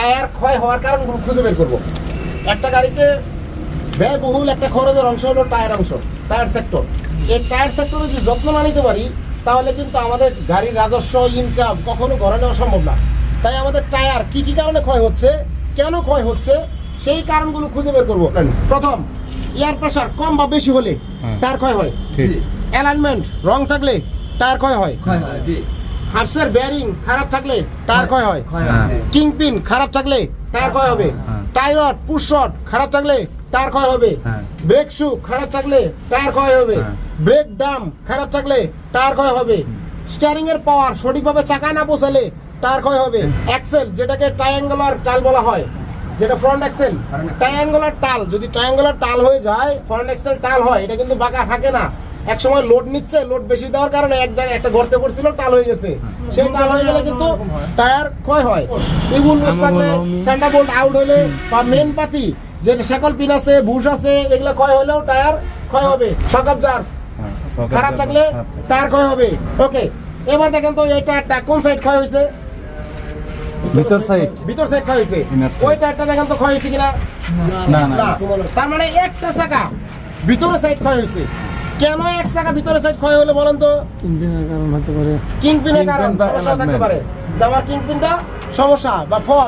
Tyre ক্ষয় হওয়ার কারণগুলো খুঁজে বের করব। একটা গাড়িতে ব্যয়বহুল একটা খরচের অংশ হলো টায়ার অংশ টায়ার সেক্টর। এই টায়ার সেক্টরে যদি যত্ন না নিতে পারি তাহলে কিন্তু আমাদের গাড়ির রাজস্ব ইনকাম কখনো ঘরে নেওয়া সম্ভব না। তাই আমাদের টায়ার কি কি কারণে ক্ষয় হচ্ছে কেন ক্ষয় হচ্ছে সেই কারণগুলো খুঁজে বের করব। প্রথম এয়ার প্রেশার কম বা বেশি হলে হ্যাঁ। টায়ার ক্ষয় হয়। ঠিক। অ্যালাইনমেন্ট রং থাকলে টায়ার ক্ষয় হয়। হয় হাফসের বেয়ারিং খারাপ থাকলে টায়ার ক্ষয় হয় ক্ষয় হ্যাঁ। খারাপ থাকলে টায়ার ক্ষয় হবে হ্যাঁ। টায়ার পুশ শট খারাপ থাকলে টায়ার ক্ষয় হবে হ্যাঁ। ব্রেক শু খারাপ থাকলে টায়ার ক্ষয় হবে হ্যাঁ। ব্রেক ডাম খারাপ থাকলে টায়ার ক্ষয় হবে স্টিয়ারিং এর পাওয়ার সঠিকভাবে চাকা না পৌঁছালে টায়ার ক্ষয় হবে অ্যাক্সেল যেটাকে ট্রায়াঙ্গুলার টাল বলা হয় যেটা ফ্রন্ট অ্যাক্সেল ট্রায়াঙ্গুলার টাল যদি ট্রায়াঙ্গুলার টাল হয়ে যায় ফ্রন্ট অ্যাক্সেল টাল হয় এটা কিন্তু বাঁকা থাকে না এক সময় লোড নিচ্ছে লোড বেশি দেওয়ার কারণে এক জায়গায় একটা গর্তে পড়ছিল টাল হয়ে গেছে। সেই টাল হয়ে গেলে কিন্তু টায়ার ক্ষয় হয়। ইগুল লুজ থাকলে স্যান্ডা বোল্ট আউট হলে বা মেন পাতি যে সকল পিন আছে বুশ আছে এগুলো ক্ষয় হলেও টায়ার ক্ষয় হবে। শকআপ জার হ্যাঁ, খারাপ থাকলে টায়ার ক্ষয় হবে। ওকে এবার দেখেন তো এই টায়ারটা কোন সাইড ক্ষয় হয়েছে? ভিতর সাইড ভিতর সাইড ক্ষয় হয়েছে। ওই টায়ারটা দেখেন তো ক্ষয় হয়েছে কিনা? না না না। তার মানে একটা চাকা ভিতরে সাইড ক্ষয় হয়েছে। কেন এক জায়গা ভিতরে সাইড ক্ষয় হলো বলেন তো? কিংপিনের কারণ হতে পারে। কিংপিনের কারণ সমস্যা থাকতে পারে। যাওয়ার কিংপিনটা সমস্যা বা ফল।